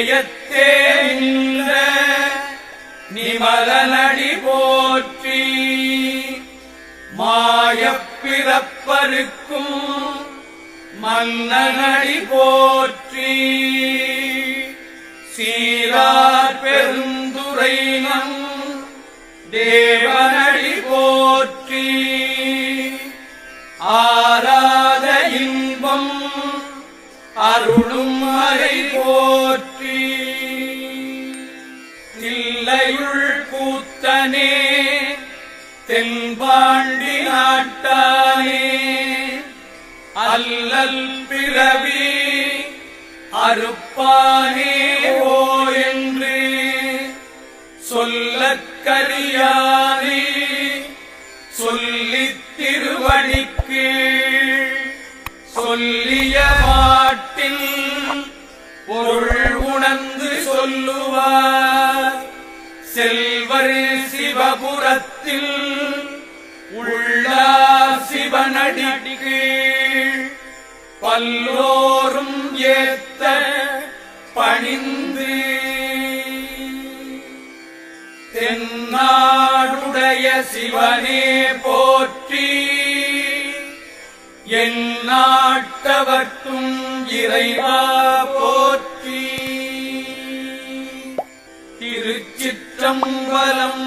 நேயத்தே நின்ற நிமலனடி போற்றி மாயப்பிறப்பருக்கும் மன்னனடி போற்றி. சீரார் பெருந்துரைனம் தேவனடி போற்றி. ஆராத இன்பம் அருளும் மறை போற்றி. தில்லையுள் கூத்தனே தென்பாண்டி நாட்டானே. அல்லல் பிறவி அறுப்பானே ஓ என்று சொல்லக்கரியானே சொல்ல பொருள் உணர்ந்து சொல்லுவார். செல்வர் சிவபுரத்தில் உள்ள சிவனடிக்கு. பல்லோரும் ஏத்த பணிந்து. தென்னாடுடைய சிவனே போற்ற என் நாட்டவர்க்கும் இறைவா போற்றி. திருச்சிற்றம்பலம்